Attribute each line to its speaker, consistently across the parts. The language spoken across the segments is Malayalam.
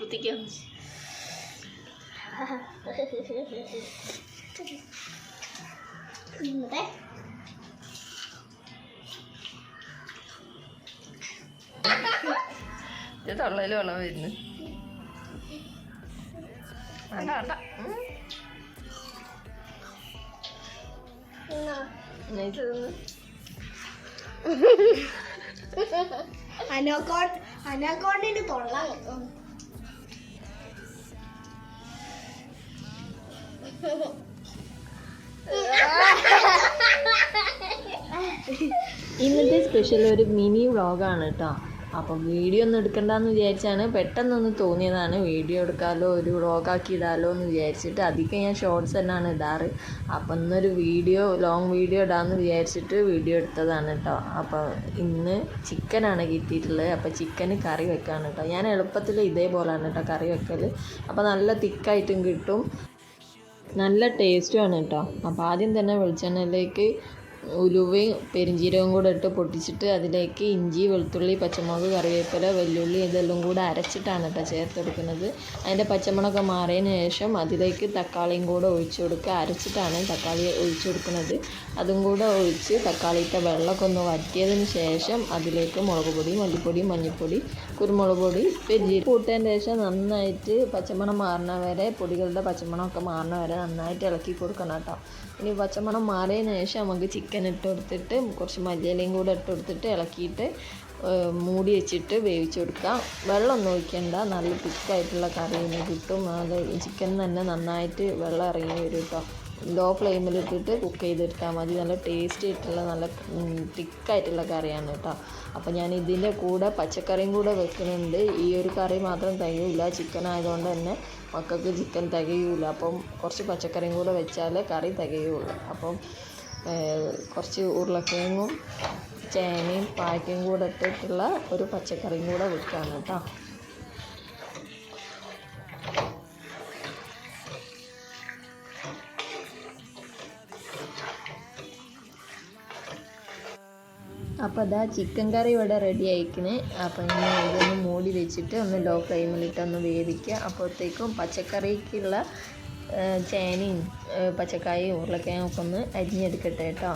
Speaker 1: കുത്തിക്കാം
Speaker 2: ഇന്നത്തെ
Speaker 1: ഇത് തൊള്ളയിൽ വെള്ളം വരുന്നു. വേണ്ട വേണ്ട. തിന്ന്.
Speaker 2: അനോക്കോണ്ടിന് തൊള്ള.
Speaker 1: ഇന്നത്തെ സ്പെഷ്യൽ ഒരു മിനി വ്ളോഗാണ് കേട്ടോ അപ്പം വീഡിയോ ഒന്നും എടുക്കണ്ടെന്ന് വിചാരിച്ചാണ്. പെട്ടെന്നൊന്ന് തോന്നിയതാണ്. വീഡിയോ എടുക്കാമല്ലോ ഒരു വ്ളോഗാക്കി ഇടാമല്ലോ എന്ന് വിചാരിച്ചിട്ട്. അധികം ഞാൻ ഷോർട്സ് തന്നെയാണ് ഇടാറ്. അപ്പം ഇന്നൊരു വീഡിയോ ലോങ് വീഡിയോ ഇടാമെന്ന് വിചാരിച്ചിട്ട് വീഡിയോ എടുത്തതാണ് കേട്ടോ അപ്പം ഇന്ന് ചിക്കനാണ് കിട്ടിയിട്ടുള്ളത്. അപ്പോൾ ചിക്കന് കറി വെക്കാണ് കേട്ടോ ഞാൻ എളുപ്പത്തിൽ ഇതേപോലെയാണ് കേട്ടോ കറി വെക്കൽ അപ്പോൾ നല്ല തിക്കായിട്ടും കിട്ടും. നല്ല ടേസ്റ്റുമാണ് കേട്ടോ അപ്പോൾ ആദ്യം തന്നെ വെളിച്ചെണ്ണയിലേക്ക് ഉലുവയും പെരിഞ്ചീരകവും കൂടെ ഇട്ട് പൊട്ടിച്ചിട്ട് അതിലേക്ക് ഇഞ്ചി വെളുത്തുള്ളി പച്ചമുളക് കറിവേപ്പില വെല്ലുള്ളി ഇതെല്ലാം കൂടെ അരച്ചിട്ടാണ് കേട്ടോ ചേർത്തെടുക്കുന്നത്. അതിന്റെ പച്ചമുളകൊക്കെ മാറിയതിന് ശേഷം അതിലേക്ക് തക്കാളിയും കൂടെ ഒഴിച്ചു കൊടുക്കുക. അരച്ചിട്ടാണ് തക്കാളി ഒഴിച്ചു കൊടുക്കുന്നത്. അതും കൂടെ ഒഴിച്ച് തക്കാളിയിട്ട വെള്ളമൊക്കെ ഒന്ന് വറ്റിയതിന് ശേഷം അതിലേക്ക് മുളക് പൊടി മല്ലിപ്പൊടി മഞ്ഞൾപ്പൊടി കുരുമുളക് പൊടി പെരിഞ്ചീരകം കൂട്ടതിന് ശേഷം നന്നായിട്ട് പച്ചമണം മാറണ വരെ പൊടികളുടെ പച്ചമണമൊക്കെ മാറണ വരെ നന്നായിട്ട് ഇളക്കി കൊടുക്കണം കേട്ടോ. ഇനി പച്ചമണം മാറിയതിന് ശേഷം നമുക്ക് ചിക്കൻ ഇട്ട് കൊടുത്തിട്ട് കുറച്ച് മല്ലിയിലയും കൂടെ ഇട്ട് കൊടുത്തിട്ട് ഇളക്കിയിട്ട് മൂടി വെച്ചിട്ട് വേവിച്ച് കൊടുക്കാം വെള്ളമൊന്നും ഒഴിക്കണ്ട. നല്ല തിക്കായിട്ടുള്ള കറി തന്നെ കിട്ടും. അത് ചിക്കൻ തന്നെ നന്നായിട്ട് വെള്ളം ഇറങ്ങി വരും കേട്ടോ. ലോ ഫ്ലെയിമിലിട്ടിട്ട് കുക്ക് ചെയ്തെടുത്താൽ മതി. നല്ല ടേസ്റ്റി ആയിട്ടുള്ള നല്ല തിക്കായിട്ടുള്ള കറിയാണ് കേട്ടോ. അപ്പോൾ ഞാൻ ഇതിന്റെ കൂടെ പച്ചക്കറിയും കൂടെ വെക്കുന്നുണ്ട്. ഈ ഒരു കറി മാത്രം തികയില്ല ചിക്കൻ ആയതുകൊണ്ട് തന്നെ മക്കൾക്ക് ചിക്കൻ തികയൂല. അപ്പം കുറച്ച് പച്ചക്കറിയും കൂടെ വെച്ചാലേ കറി തികയുള്ളൂ. അപ്പം കുറച്ച് ഉരുളക്കിഴങ്ങും ചേനയും പായ്ക്കും കൂടെ ഇട്ടിട്ടുള്ള ഒരു പച്ചക്കറിയും കൂടെ വെക്കുകയാണ് കേട്ടോ. അപ്പോൾ അതാ ചിക്കൻ കറി ഇവിടെ റെഡി ആയിക്കണേ. അപ്പോൾ ഇനി ഇതൊന്ന് മൂടി വെച്ചിട്ട് ഒന്ന് ലോ ഫ്ലെയിമിലിട്ട് ഒന്ന് വേവിക്കുക അപ്പോഴത്തേക്കും പച്ചക്കറിക്കുള്ള ചേനയും പച്ചക്കായും ഉരുളക്കിഴങ്ങും ഒക്കെ ഒന്ന് അരിഞ്ഞെടുക്കട്ടെ കേട്ടോ.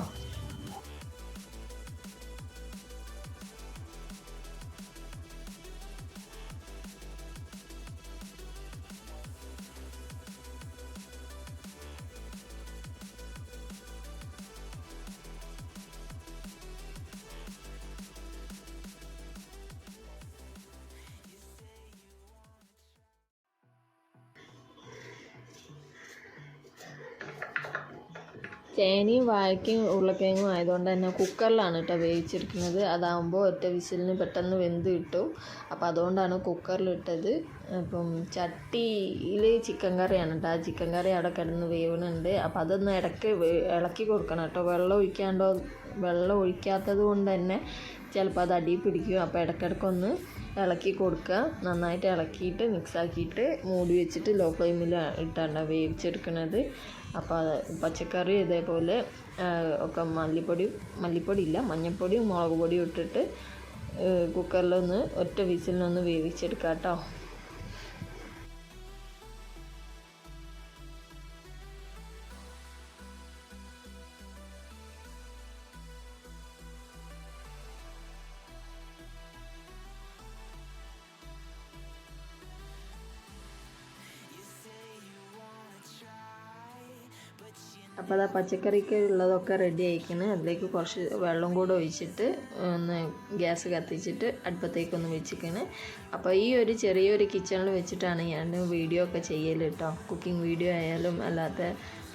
Speaker 1: ചേനയും വാഴയ്ക്കും ഉരുളക്കിഴങ്ങും ആയതുകൊണ്ട് തന്നെ കുക്കറിലാണ് കേട്ടോ വേവിച്ചെടുക്കുന്നത്. അതാകുമ്പോൾ ഒറ്റ വിസിലിന് പെട്ടെന്ന് വെന്ത് കിട്ടും. അപ്പോൾ അതുകൊണ്ടാണ് കുക്കറിലിട്ടത്. അപ്പം ചട്ടിയിൽ ചിക്കൻ കറിയാണ് കേട്ടോ. ആ ചിക്കൻ കറി അവിടെ കിടന്ന് വേവുന്നുണ്ട് അപ്പോൾ അതൊന്ന് ഇടയ്ക്ക് ഇളക്കി കൊടുക്കണം കേട്ടോ. വെള്ളം ഒഴിക്കാണ്ടോ വെള്ളം ഒഴിക്കാത്തത് കൊണ്ട് തന്നെ ചിലപ്പോൾ അത് അടിയിൽ പിടിക്കും. അപ്പോൾ ഇടയ്ക്കിടയ്ക്കൊന്ന് ഇളക്കി കൊടുക്കുക. നന്നായിട്ട് ഇളക്കിയിട്ട് മിക്സാക്കിയിട്ട് മൂടി വെച്ചിട്ട് ലോ ഫ്ലെയിമിൽ ഇട്ടാണ് വേവിച്ചെടുക്കുന്നത്. അപ്പോൾ പച്ചക്കറി ഇതേപോലെ ഒക്കെ മല്ലിപ്പൊടി മല്ലിപ്പൊടി ഇല്ല മഞ്ഞൾപ്പൊടിയും മുളക് പൊടിയും ഇട്ടിട്ട് കുക്കറിലൊന്ന് ഒറ്റ വിസിലിനൊന്ന് വേവിച്ചെടുക്കാം കേട്ടോ അപ്പോൾ അത് പച്ചക്കറിക്ക് ഉള്ളതൊക്കെ റെഡി ആയിക്കണ്. അതിലേക്ക് കുറച്ച് വെള്ളം കൂടെ ഒഴിച്ചിട്ട് ഒന്ന് ഗ്യാസ് കത്തിച്ചിട്ട് അടുപ്പത്തേക്കൊന്ന് വെച്ചിക്കണ്. അപ്പോൾ ഈ ഒരു ചെറിയൊരു കിച്ചണിൽ വെച്ചിട്ടാണ് ഞാൻ വീഡിയോ ഒക്കെ ചെയ്യൽ കേട്ടോ കുക്കിംഗ് വീഡിയോ ആയാലും അല്ലാത്ത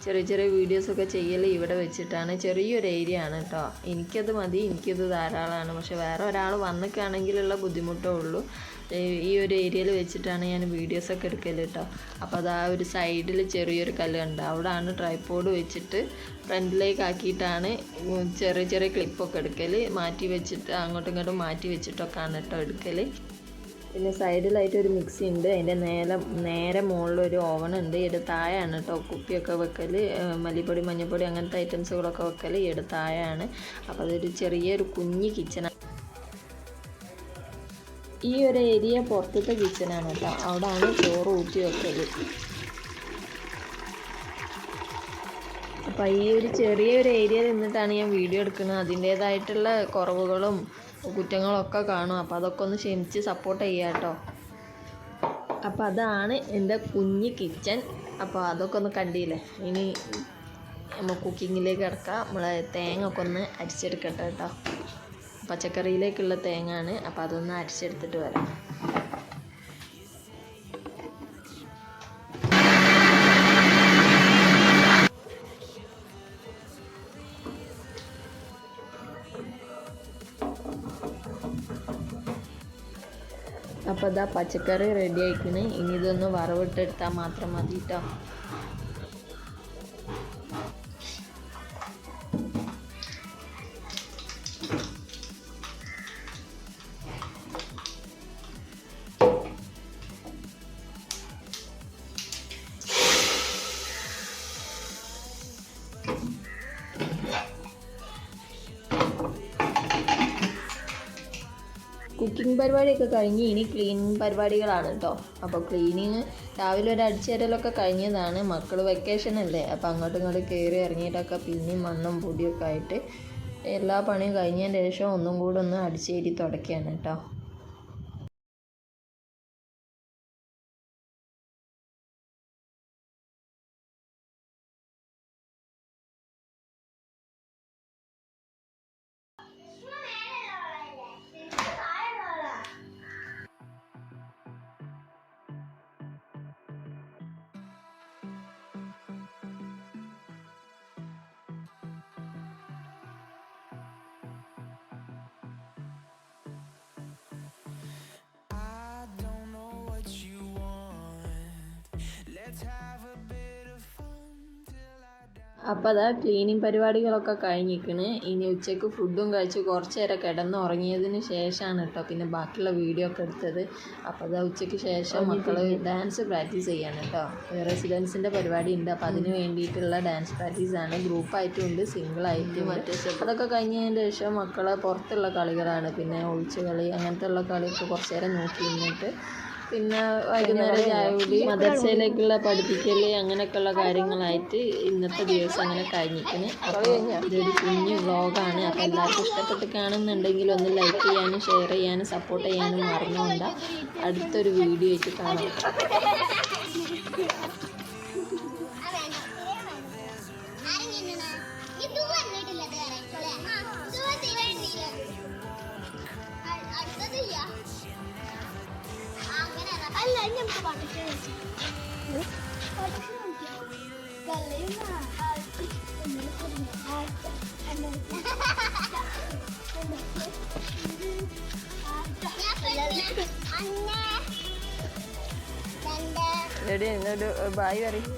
Speaker 1: ചെറിയ ചെറിയ വീഡിയോസൊക്കെ ചെയ്യൽ ഇവിടെ വെച്ചിട്ടാണ്. ചെറിയൊരു ഏരിയ ആണ് കേട്ടോ എനിക്കത് മതി എനിക്കത് ധാരാളമാണ് പക്ഷേ വേറെ ഒരാൾ വന്നിക്കാണെങ്കിലുള്ള ബുദ്ധിമുട്ടേ ഉള്ളൂ. ഈ- ഒരു ഏരിയയിൽ വെച്ചിട്ടാണ് ഞാൻ വീഡിയോസൊക്കെ എടുക്കൽ കേട്ടോ അപ്പോൾ അത് ആ ഒരു സൈഡിൽ ചെറിയൊരു കല്ല് അവിടെ അവിടെയാണ് ട്രൈപ്പോഡ് വെച്ചിട്ട് ഫ്രണ്ടിലേക്ക് ആക്കിയിട്ടാണ് ചെറിയ ചെറിയ ക്ലിപ്പൊക്കെ എടുക്കൽ മാറ്റി വെച്ചിട്ട് അങ്ങോട്ടും ഇങ്ങോട്ടും മാറ്റി വെച്ചിട്ടൊക്കെയാണ് കേട്ടോ എടുക്കൽ പിന്നെ സൈഡിലായിട്ട് ഒരു മിക്സി ഉണ്ട്. അതിന്റെ നേരെ നേരെ മുകളിലൊരു ഓവൻ ഉണ്ട്. താഴെയാണ് കേട്ടോ കുപ്പിയൊക്കെ വെക്കൽ മല്ലിപ്പൊടി മഞ്ഞൾപ്പൊടി അങ്ങനത്തെ ഐറ്റംസുകളൊക്കെ വെക്കൽ ഇവിടെ താഴെയാണ്. അപ്പോൾ അതൊരു ചെറിയൊരു കുഞ്ഞ് കിച്ചണാണ് ഈ ഒരു ഏരിയ പുറത്തത്തെ കിച്ചനാണ് കേട്ടോ അവിടെയാണ് ചോറ് ഊറ്റി വെക്കൽ അപ്പോൾ ഈ ഒരു ചെറിയൊരു ഏരിയ നിന്നിട്ടാണ് ഞാൻ വീഡിയോ എടുക്കുന്നത്. അതിന്റേതായിട്ടുള്ള കുറവുകളും കുറ്റങ്ങളും ഒക്കെ കാണും. അപ്പോൾ അതൊക്കെ ഒന്ന് ക്ഷമിച്ച് സപ്പോർട്ട് ചെയ്യാം കേട്ടോ അപ്പോൾ അതാണ് എന്റെ കുഞ്ഞ് കിച്ചൻ. അപ്പോൾ അതൊക്കെ ഒന്ന് കണ്ടില്ലേ? ഇനി നമ്മൾ കുക്കിങ്ങിലേക്ക് കിടക്കാം. നമ്മൾ തേങ്ങ ഒക്കെ ഒന്ന് അരിച്ചെടുക്കട്ടെ കേട്ടോ പച്ചക്കറിയിലേക്കുള്ള തേങ്ങ ആണ് അപ്പോൾ അതൊന്ന് അരിച്ചെടുത്തിട്ട് വരാം. അപ്പോൾ ഇതാ പച്ചക്കറി റെഡി ആയിക്കണ്. ഇനി ഇതൊന്ന് വറവിട്ടെടുത്താൽ മാത്രം മതി കേട്ടോ കുക്കിംഗ് പരിപാടിയൊക്കെ കഴിഞ്ഞ് ഇനി ക്ലീനിങ് പരിപാടികളാണ് കേട്ടോ അപ്പോൾ ക്ലീനിങ് രാവിലെ ഒരു അടിച്ചേരലൊക്കെ കഴിഞ്ഞതാണ്. മക്കൾ വെക്കേഷൻ അല്ലേ? അപ്പോൾ അങ്ങോട്ടും ഇങ്ങോട്ടും കയറി ഇറങ്ങിയിട്ടൊക്കെ പിന്നെയും മണ്ണും പൊടിയൊക്കെ ആയിട്ട് എല്ലാ പണിയും കഴിഞ്ഞതിന് ശേഷം ഒന്നും കൂടെ ഒന്ന് അടിച്ചേരി തുടക്കുകയാണ് കേട്ടോ അപ്പോൾ അതാ ക്ലീനിങ് പരിപാടികളൊക്കെ കഴിഞ്ഞിരിക്കണ്. ഇനി ഉച്ചയ്ക്ക് ഫുഡും കഴിച്ച് കുറച്ച് നേരം കിടന്ന് ഉറങ്ങിയതിന് ശേഷമാണ് കേട്ടോ പിന്നെ ബാക്കിയുള്ള വീഡിയോ ഒക്കെ എടുത്തത്. അപ്പോൾ അതാ ഉച്ചയ്ക്ക് ശേഷം മക്കൾ ഡാൻസ് പ്രാക്ടീസ് ചെയ്യാണ് കേട്ടോ. റെസിഡൻസിന്റെ പരിപാടി ഉണ്ട്. അപ്പോൾ അതിന് വേണ്ടിയിട്ടുള്ള ഡാൻസ് പ്രാക്ടീസാണ് ഗ്രൂപ്പായിട്ടും ഉണ്ട് സിംഗിളായിട്ടും മറ്റേ അതൊക്കെ കഴിഞ്ഞതിന് ശേഷം മക്കളെ പുറത്തുള്ള കളികളാണ്. പിന്നെ ഒളിച്ചു കളി അങ്ങനത്തെ ഉള്ള കളിയൊക്കെ കുറച്ച് നേരം നോക്കി നിന്നിട്ട് പിന്നെ വൈകുന്നേരം ചായ കുടി മദർസയിലേക്കുള്ള പഠിപ്പിക്കൽ അങ്ങനെയൊക്കെയുള്ള കാര്യങ്ങളായിട്ട് ഇന്നത്തെ ദിവസം അങ്ങനെ കഴിഞ്ഞിരിക്കുന്നു. അപ്പോൾ ഇതൊരു കുഞ്ഞു വ്ളോഗാണ്. അപ്പോൾ എല്ലാവർക്കും ഇഷ്ടപ്പെട്ട് കാണുന്നുണ്ടെങ്കിൽ ഒന്ന് ലൈക്ക് ചെയ്യാനും ഷെയർ ചെയ്യാനും സപ്പോർട്ട് ചെയ്യാനും മറന്നുകൊണ്ട അടുത്തൊരു വീഡിയോ ആയിട്ട് കാണാം. റെഡി എന്നൊരു ബായ് പറയും.